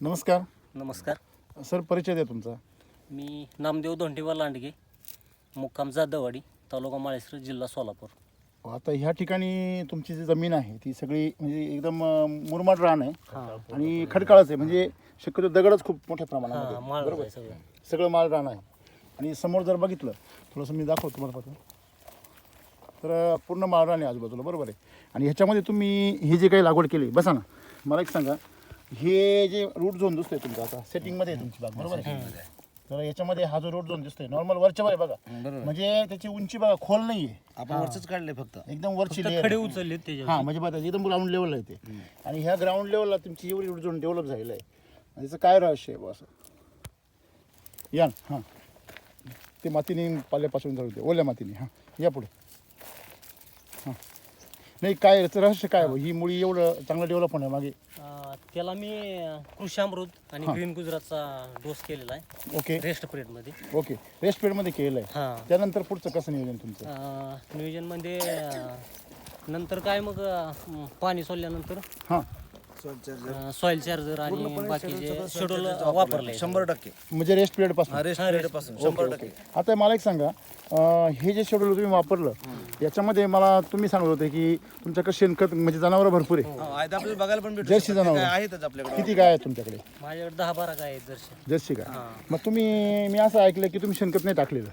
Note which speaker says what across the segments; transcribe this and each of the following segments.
Speaker 1: नमस्कार.
Speaker 2: नमस्कार.
Speaker 1: सर परिचय द्या तुमचा.
Speaker 2: मी नामदेव धोंडेवा लांडगे मुक्काम जाधववाडी तालुका माळेश्वर जिल्हा सोलापूर.
Speaker 1: आता ह्या ठिकाणी तुमची जी जमीन आहे ती सगळी म्हणजे एकदम अं, मुरमाड रान आहे
Speaker 2: हां.
Speaker 1: आणि खडकाळच आहे. म्हणजे शक्यतो दगडच खूप मोठ्या
Speaker 2: हां माळ
Speaker 1: बरोबर?
Speaker 2: आहे सगळं.
Speaker 1: सगळं माळ रान आहे. आणि समोर जर बघितलं थोडंसं मी दाखवतो तुम्हाला पाहतो तर पूर्ण माळ रान आहे आजूबाजूला. बरोबर आहे? आणि ह्याच्यामध्ये तुम्ही ही जी काही लागवड केली बसा ना. मला एक सांगा हे जे रूट झोन दिसतोय तुमचा आता सेटिंगमध्ये आहे तुमची बाग बरोबर आहे? तर याच्यामध्ये हा जो रूट झोन दिसतोय नॉर्मल वरच्या वर आहे बघा
Speaker 3: बरोबर.
Speaker 1: म्हणजे त्याची उंची बघा खोल नाहीये.
Speaker 3: आपण वरच काढले फक्त.
Speaker 1: एकदम वरची
Speaker 2: फक्त
Speaker 1: layer.
Speaker 2: खडे
Speaker 1: आहे.
Speaker 2: उचलले त्याच्या
Speaker 1: हा म्हणजे बघा एकदम ग्राउंड लेवलला येते आणि ह्या ग्राउंड लेवलला तुमची एवढी झोन डेव्हलप झालेलं आहे. आणि त्याचं काय रहस्य आहे बुवा असं? या ना हां. ते मातीने पाल्यापासून जाऊ दे ओल्या मातीने हां. या पुढे. हां. नाही काय याचं रहस्य काय आहे बुवा? ही मुळी एवढं चांगलं डेव्हलप होण्या मागे
Speaker 2: अं, त्याला मी अं, कृषी अमृत आणि ग्रीन गुजरातचा डोस केलेला आहे.
Speaker 1: ओके.
Speaker 2: रेस्ट पिरियडमध्ये.
Speaker 1: ओके. रेस्ट पिरियडमध्ये केलं आहे.
Speaker 2: हां.
Speaker 1: त्यानंतर पुढचं कसं नियोजन तुमचं?
Speaker 2: अं, नियोजनमध्ये अं, नंतर काय मग अं, पाणी सोडल्यानंतर
Speaker 1: हां.
Speaker 2: सॉइल चार्जर आणि बाकीचे शेड्यूल वापरले.
Speaker 3: शंभर टक्के.
Speaker 1: म्हणजे रेस्ट पिरियडपासून
Speaker 3: हा रेस्ट पिरियडपासून. शंभर टक्के.
Speaker 1: आता मला एक सांगा अं, हे जे शेड्यूल तुम्ही वापरलं याच्यामध्ये मला तुम्ही सांगत होते की तुमच्याकडे शेणखत म्हणजे जनावरं भरपूर आहे.
Speaker 3: हा, आहेत. आपल्याला बघायला पण भेटू
Speaker 1: जर्सी
Speaker 3: शकतात. ते
Speaker 1: जनावरं.
Speaker 3: काय आहेतच आपल्याकडे.
Speaker 1: किती काय आहे तुमच्याकडे?
Speaker 2: माझ्याकडे दहा बारा काय आहेत जर्शी
Speaker 1: जर्सी का मग तुम्ही मी असं ऐकलं की तुम्ही शेणखत नाही टाकलेलं.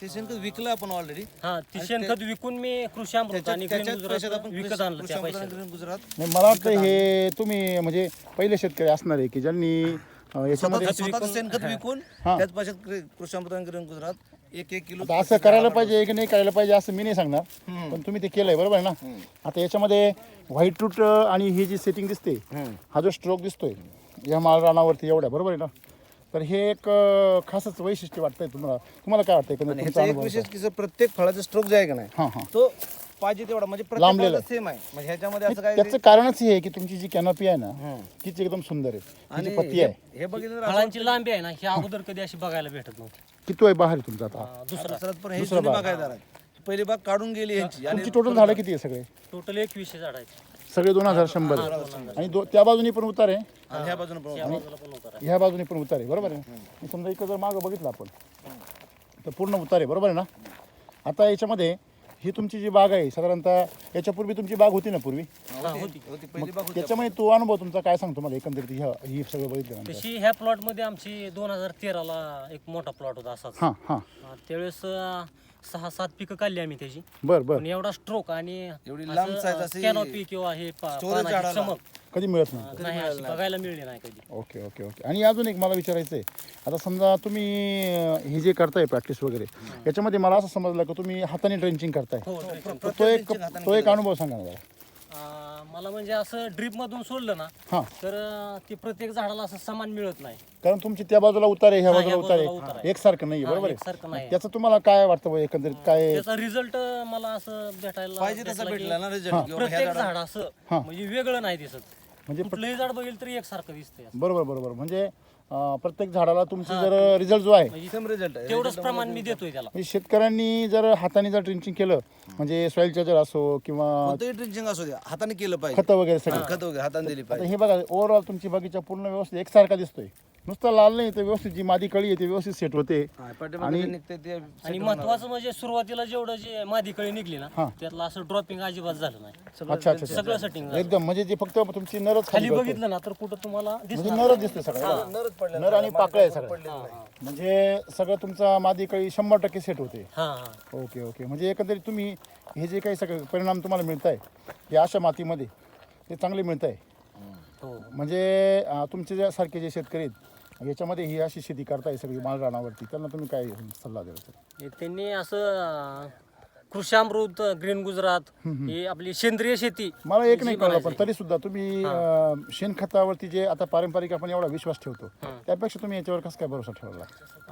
Speaker 3: ते शेणखत विकलं आपण ऑलरेडी
Speaker 2: हा ती शेणखत विकून मी कृषी अमृत आणि
Speaker 3: पैशात आपण
Speaker 2: विकत आणलं त्या पैशात
Speaker 3: कृषी गुजरात
Speaker 1: नाही मला वाटतं हे तुम्ही म्हणजे पहिले शेतकरी असणार आहे की ज्यांनी अं, याच्यामध्ये
Speaker 3: स्वतः स्वतःचं शेणखत विकून
Speaker 1: हा.
Speaker 3: त्याच पैशात कृ- कृषी अमृत आणि ग्रीन गुजरात एक एक किलो
Speaker 1: आता असं करायला पाहिजे की नाही करायला पाहिजे असं मी नाही सांगणार. पण तुम्ही ते केलंय बरोबर आहे ना? आता याच्यामध्ये व्हाईट रूट आणि ही जी सेटिंग दिसते हा जो स्ट्रोक दिसतोय या माळ रानावरती एवढ्या बरोबर आहे ना? तर हे एक अं, खासच वैशिष्ट्य वाटतंय तुम्हाला. तुम्हाला काय वाटतंय एकंदरीत
Speaker 3: आणि
Speaker 1: तुमचा
Speaker 3: ह्याचा एक
Speaker 1: अनुभव
Speaker 3: विशेष की जर प्रत्येक फळाचा स्ट्रोक जे आहे का नाही
Speaker 1: हां हां.
Speaker 3: तो पाहिजे तेवढा. म्हणजे
Speaker 1: लांबलेला
Speaker 3: प्रत्येक सेम आहे. म्हणजे ह्याच्यामध्ये असं काय
Speaker 1: त्याचं कारणच हे आहे की तुमची जी कॅनोपी आहे ना तीच एकदम सुंदर आहे.
Speaker 3: आणि
Speaker 1: तिची पत्ती
Speaker 3: हे-
Speaker 1: आहे.
Speaker 3: हे बघितलं तर
Speaker 2: फळांची लांबी आहे ना ही अगोदर कधी अशी बघायला भेटत नव्हती.
Speaker 1: किती आहे बाहेर तुमचा आता?
Speaker 2: अं, दुसरा.
Speaker 3: दुसऱ्यात पण हे जुनी बागायदार आहे पहिली बाग काढून गेली ह्यांची आणि
Speaker 1: तुमची टोटल झाडं किती आहे सगळे?
Speaker 2: टोटल एकवीसशे झाड आहेत.
Speaker 1: सगळे दोन हजार शंभर. आणि दो त्या बाजूने पण उतार आहे.
Speaker 3: आणि ह्या बाजूने पण
Speaker 2: उतार. आहे
Speaker 1: ह्या बाजूने पण उतार आहे. बरोबर आहे? समजा इकडं जर मागं बघितलं आपण तर पूर्ण उतार आहे. बरोबर आहे ना? आता याच्यामध्ये ही तुमची जी बाग आहे साधारणतः याच्यापूर्वी तुमची बाग होती ना पूर्वी?
Speaker 2: हा, होती.
Speaker 3: होती. पहिली बाग होती
Speaker 1: त्याच्यामध्ये तो अनुभव तुमचा काय सांगतो मला एकंदरीत? ह्या ही सगळं बघितल्यानंतर.
Speaker 2: तशी ह्या प्लॉटमध्ये आमची दोन हजार तेराला एक मोठा प्लॉट होता असाच.
Speaker 1: हां हां.
Speaker 2: त्यावेळेस सहा सात पिकं काढली आम्ही त्याची.
Speaker 1: बरं बरं.
Speaker 2: पण एवढा स्ट्रोक आणि
Speaker 3: एवढी लांब size अशी
Speaker 2: कॅनोपी किंवा हे पा-
Speaker 3: storage
Speaker 2: पानाची
Speaker 3: झाडाला.
Speaker 2: चमक.
Speaker 1: कधी मिळत नाही.
Speaker 2: अं, नाही अशी बघायला मिळली नाही कधी.
Speaker 1: Okay okay okay. आणि अजून एक मला विचारायचं आहे आता समजा तुम्ही अं, हे जे करताय प्रॅक्टिस वगैरे याच्यामध्ये मला असं समजलं की तुम्ही हाताने ड्रेंचिंग करताय.
Speaker 2: हो.
Speaker 1: तर तो एक तो एक अनुभव सांगा ना जरा.
Speaker 2: अं, मला म्हणजे असं ड्रीप मधून सोडलं ना
Speaker 1: हां.
Speaker 2: तर अं, ते प्रत्येक झाडाला असं समान मिळत नाही.
Speaker 1: कारण तुमची त्या बाजूला उतार आहे ह्या
Speaker 2: हा,
Speaker 1: बाजूला
Speaker 2: ह्या
Speaker 1: उतार
Speaker 2: बाजूला उतार
Speaker 1: आहे.
Speaker 2: आहे.
Speaker 1: एकसारखं नाही
Speaker 2: हा,
Speaker 1: बरोबर आहे?
Speaker 2: एकसारखं नाही
Speaker 1: त्याचं तुम्हाला काय वाटतं एकंदरीत काय
Speaker 2: त्याचा रिझल्ट मला असं भेटायला
Speaker 3: पाहिजे तसा
Speaker 2: भेटला की
Speaker 3: भेटला ना रिझल्ट
Speaker 2: प्रत्येक झाड असं. म्हणजे वेगळं नाही दिसत.
Speaker 1: म्हणजे
Speaker 2: कुठलंही झाड बघेल तरी एकसारखं दिसतंय असं.
Speaker 1: बरोबर बरोबर. म्हणजे अं, प्रत्येक झाडाला तुमची जर रिझल्ट जो आहे
Speaker 2: म्हणजे
Speaker 3: सेम रिझल्ट आहे.
Speaker 2: तेवढंच प्रमाण मी देतोय त्याला.
Speaker 1: म्हणजे शेतकऱ्यांनी जर हाताने जर ड्रिंचिंग केलं म्हणजे सॉइल चार्जर असो किंवा
Speaker 3: कोणतंही ड्रिंचिंग असू द्या हाताने केलं पाहिजे.
Speaker 1: खतं वगैरे सगळं.
Speaker 3: खत वगैरे हाताने दिली
Speaker 1: आता
Speaker 3: पाहिजे.
Speaker 1: हे बघा ओव्हरऑल तुमची बगीचा पूर्ण व्यवस्थित एकसारखा दिसतोय. नुसतं लाल नाही तर व्यवस्थित जी मादी कळी आहे ती व्यवस्थित सेट होते.
Speaker 3: हा, निघते ते
Speaker 2: आणि महत्वाचं म्हणजे सुरुवातीला जेवढं जे मादी कळी निघली ना. त्यातलं असं ड्रॉपिंग अजिबात झालं नाही.
Speaker 1: अच्छा अच्छा अच्छा.
Speaker 2: सगळं सेटिंग
Speaker 1: एकदम म्हणजे जे फक्त तुमची नरच
Speaker 2: खाली. बघितलं ना तर कुठं तुम्हाला
Speaker 1: म्हणजे नरच दिसते सगळं.
Speaker 3: नरच पडले
Speaker 1: नर आणि पाकळ्या आहे सगळं. म्हणजे सगळं तुमचा मादी कळी शंभर टक्के सेट होते. Okay okay. म्हणजे एकंदरीत तुम्ही हे जे काही सगळे परिणाम तुम्हाला मिळत आहे हे अशा मातीमध्ये ते चांगले मिळत आहे
Speaker 2: हो.
Speaker 1: म्हणजे तुमचे जे सारखे जे शेतकरी आहेत याच्यामध्ये ही अशी शेती करताय सगळी माळ रानावरती त्यांना तुम्ही काय सल्ला
Speaker 2: हे त्यांनी असं अं, कृषी अमृत ग्रीन गुजरात ही आपली सेंद्रिय शेती
Speaker 1: मला एक नाही कळलं पण. तरी सुद्धा तुम्ही अं, शेणखतावरती जे आता पारंपरिक आपण एवढा विश्वास ठेवतो त्यापेक्षा तुम्ही याच्यावर कसं काय भरोसा ठेवला?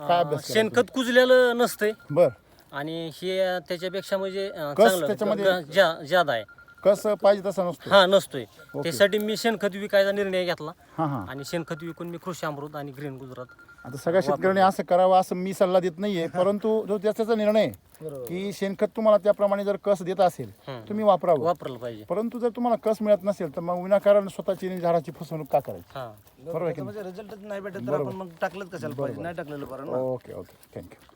Speaker 1: काय अभ्यास केला?
Speaker 2: शेणखत कुजलेलं नसतंय.
Speaker 1: बर.
Speaker 2: आणि हे त्याच्यापेक्षा म्हणजे अं,
Speaker 1: कस
Speaker 2: चांगलं
Speaker 1: त्याच्यामध्ये-
Speaker 2: ग- ग- जा- जादा आहे.
Speaker 1: कस पाहिजे तसा नसतो
Speaker 2: हा नसतोय. त्यासाठी मी शेणखत विकायचा निर्णय घेतला.
Speaker 1: हां हां.
Speaker 2: आणि शेणखत विकून मी कृषी अमृत आणि ग्रीन गुजरात
Speaker 1: आता सगळ्या शेतकऱ्यांनी असं करावं असं मी सल्ला देत नाहीये परंतु जो त्याचा निर्णय आहे की शेणखत तुम्हाला त्याप्रमाणे जर कस देत असेल तुम्ही वापरावं.
Speaker 2: वापरलं पाहिजे.
Speaker 1: परंतु जर तुम्हाला कस मिळत नसेल तर मग विनाकारण स्वतःची आणि झाडाची फसवणूक का करायची?
Speaker 2: हा.
Speaker 1: बरोबर आहे की
Speaker 3: म्हणजे रिझल्टच नाही भेटत तर आपण मग टाकलंच कशाला पाहिजे? नाही टाकलेलं बरं ना.
Speaker 1: Okay okay. थँक्यू